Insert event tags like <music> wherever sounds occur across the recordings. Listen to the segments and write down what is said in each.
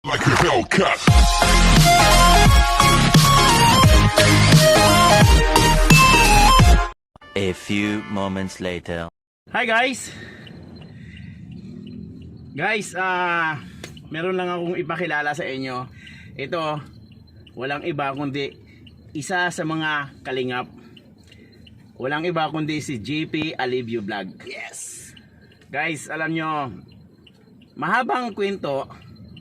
like a Hellcat. A few moments later. Hi guys! Guys, ah meron lang akong ipakilala sa inyo. Ito, walang iba kundi isa sa mga kalingap. Walang iba kundi si JP Alivio Vlog. Yes! Guys, alam nyo, mahabang kwento,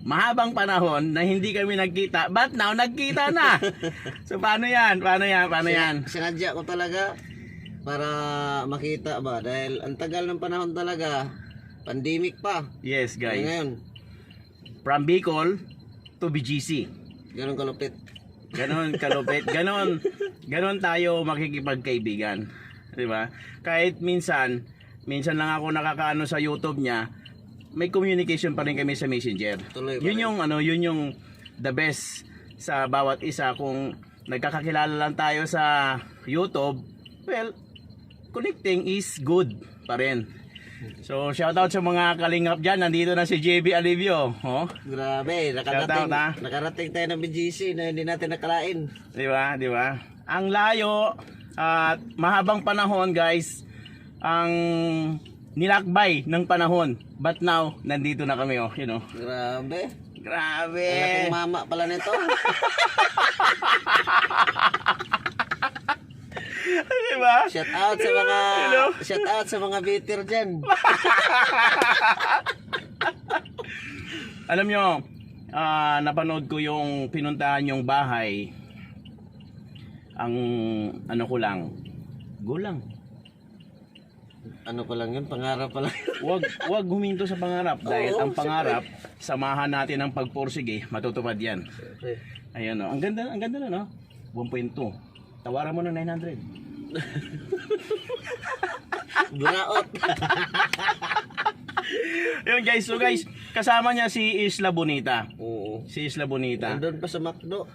mahabang panahon na hindi kami nagkita. But now, nagkita na! <laughs> so paano yan? Paano yan? Paano yan? Sinadya ko talaga para makita ba dahil ang tagal ng panahon talaga pandemic pa Yes guys. ngayon From Bicol to BGC. ganun kalupit Ganon kalupit. <laughs> Ganon, ganon tayo makikipagkaibigan. 'Di ba? Kahit minsan, minsan lang ako nakakaano sa YouTube niya, may communication pa rin kami sa Messenger. Tuloy Yun yung ano, yun yung the best sa bawat isa kung nagkakakilala lang tayo sa YouTube. Well, connecting is good pa rin. So, shoutout sa mga kalingap dyan. Nandito na si JB Alivio. Oh, grabe Shout nakarating out, ha? nakarating tayo ng BGC na hindi natin nakalain Di ba? Di ba? Ang layo at mahabang panahon, guys, ang nilakbay ng panahon. But now, nandito na kami, oh, you know. grabe Grabe. Anak mama pala nito <laughs> Di ba? shout out sa mga Hello? shout out sa mga bitter dyan <laughs> Alam nyo, ah, napanood ko yung pinuntahan yung bahay. Ang ano ko lang, gulang. Ano pa lang yun pangarap pa lang <laughs> Wag wag huminto sa pangarap dahil Oo, ang pangarap samahan natin ng pagpursige, matutupad 'yan. Siyempre. Ayun oh. Ang ganda, ang ganda na no. 1.2. Tawaran mo ng 900. buraot Yun guys, so guys, kasama niya si Isla Bonita. oo Si Isla Bonita. nandun pa sa McDo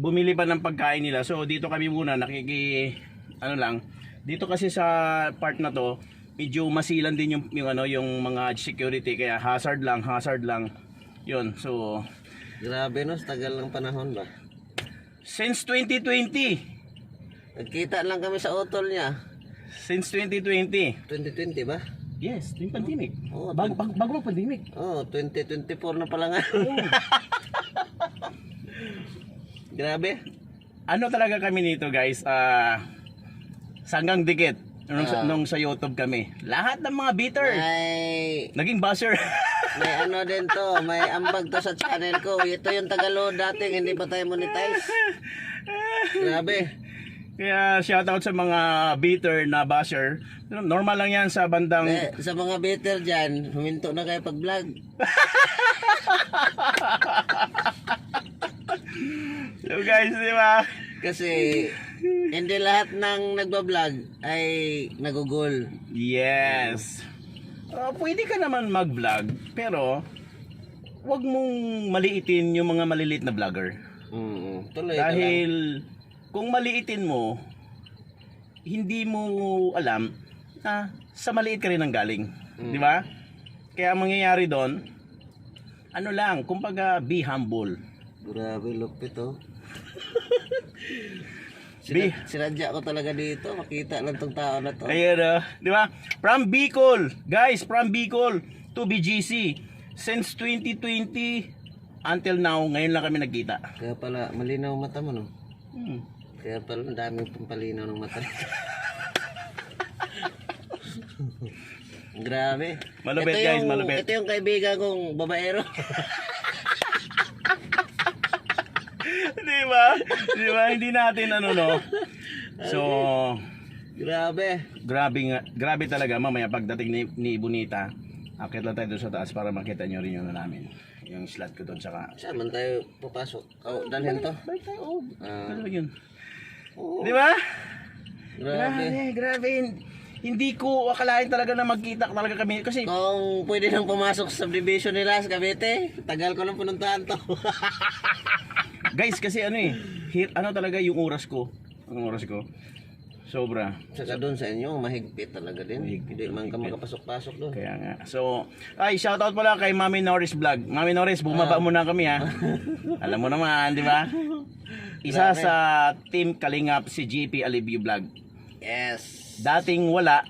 Bumili pa ng pagkain nila. So dito kami muna nakiki ano lang. Dito kasi sa part na to, medyo masilan din yung, yung ano yung mga security kaya hazard lang, hazard lang. Yun. So grabe no tagal ng panahon ba since 2020, Nagkita lang kami sa utol niya. since 2020. 2020 ba? Yes, yung pandemic. Oo, bago, bago, bago ang pandemic. Oh, 2024 na pala nga. <laughs> Grabe. Ano talaga kami nito guys, ah sanggang dikit nung, sa, Ah. nung sa YouTube kami. Lahat ng mga bitter May, naging buzzer. <laughs> may ano din to, may ambag to sa channel ko. Ito yung Tagalog dating, hindi pa tayo monetize. Grabe. Kaya shoutout sa mga bitter na buzzer. Normal lang yan sa bandang Eh, sa mga bitter dyan, huminto na kayo pag-vlog. <laughs> So guys, di ba? Kasi, hindi lahat ng nagbablog ay nagugol. Yes. Uh, pwede ka naman mag-vlog, pero wag mong maliitin yung mga maliliit na vlogger. Mm, tuloy ka. Dahil kung maliitin mo, hindi mo alam na sa maliit ka rin ang galing. Di ba? Kaya ang mangyayari doon, ano lang, kumbaga be humble. Grabe, lupit oh. <laughs> Sinad- sinadya ko talaga dito, makita lang tong tao na to. Ayun, uh, di ba? From Bicol, guys, from Bicol to BGC. Since 2020 until now, ngayon lang kami nagkita. Kaya pala, malinaw mata mo no? Hmm. Kaya pala, ang daming pampalinaw ng mata. <laughs> Grabe. Malupit, Ito guys, malupit. Ito yung kaibigan kong babaero. <laughs> di ba? Di ba? Hindi natin ano no. So, Grabe. grabe nga, grabe talaga mamaya pagdating ni, ni Bonita. Akit lang tayo doon sa taas para makita nyo rin yung ano namin. Yung slot ko doon saka. Saan man tayo papasok? Oh, dalhin to. Balik tayo. Oh, Ah. ano yun? Di ba? Grabe. Grabe, grabe. Hindi ko akalain talaga na magkita talaga kami. Kasi Kung pwede nang pumasok sa subdivision nila sa Cavite, tagal ko nang pinuntahan to. <laughs> Guys, kasi ano eh, hit, ano talaga yung oras ko. Ang oras ko. Sobra. Saka doon sa inyo, mahigpit talaga din. Mahigpit, Hindi man ka makapasok-pasok doon. Kaya nga. So, ay, shoutout pala kay Mami Norris Vlog. Mami Norris, bumaba muna kami ha. <laughs> Alam mo naman, di ba? Isa sa Team Kalingap si GP Alibio Vlog. Yes. Dating wala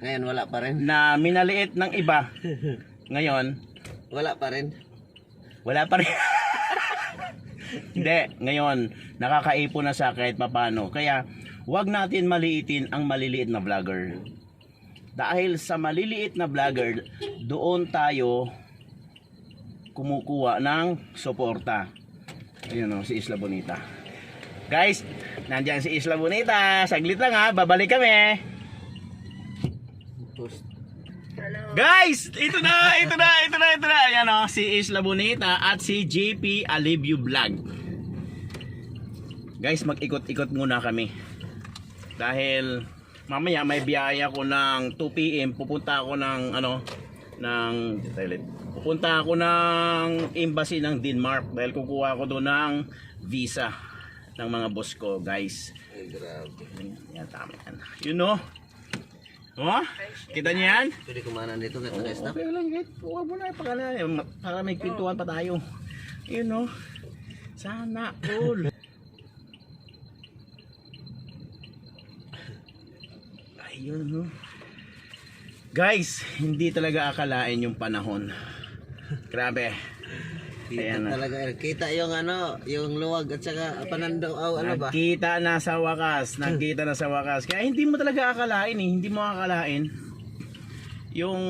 Ngayon wala pa rin. na minaliit ng iba. Ngayon, Wala pa rin. wala pa rin. <laughs> Hindi, ngayon, nakakaipon na sa kahit papano. Kaya, wag natin maliitin ang maliliit na vlogger. Dahil sa maliliit na vlogger, doon tayo kumukuha ng suporta. Ayun o, si Isla Bonita. Guys, nandiyan si Isla Bonita. Saglit lang ha, babalik kami. Post. Guys, ito na, ito na, ito na, ito na. Ayan o, si Isla Bonita at si JP Alivio Vlog. Guys, mag-ikot-ikot muna kami. Dahil mamaya may biyaya ko ng 2 PM. Pupunta ako ng ano, ng toilet. Pupunta ako ng embassy ng Denmark dahil kukuha ako doon ng visa ng mga boss ko, guys. Ay, grabe. Yan, tama yan. You know? Oh, kita niyo yan? Pwede kumanan dito kahit naka-stop. Okay lang, Git. Huwag mo na pakala. Para may kwentuhan pa tayo. Yun, no? Sana, all. <laughs> Ayun, no? Guys, hindi talaga akalain yung panahon. Grabe. Kita Ayan na. talaga. Kita yung ano, yung luwag at saka panandaw. Oh, ano ba? Nagkita na sa wakas. Nagkita na sa wakas. Kaya hindi mo talaga akalain eh. Hindi mo akalain. Yung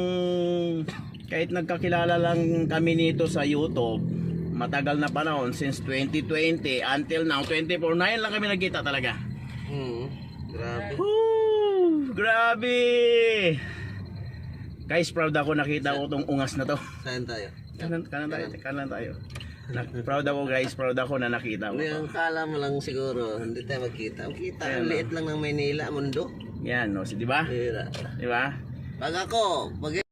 kahit nagkakilala lang kami nito sa YouTube, matagal na panahon since 2020 until now 24 na lang kami nagkita talaga. Hmm. Grabe. Woo! Grabe! Guys, proud ako nakita ko tong ungas na to. Saan tayo? Kanan, kanan tayo, kanan tayo. Na, proud ako guys, proud ako na nakita ko. Yung kala mo lang siguro, hindi tayo magkita. Kita, ang liit lang ng Maynila, mundo. Yan, no, si, di ba? Di ba? Pag ako, pag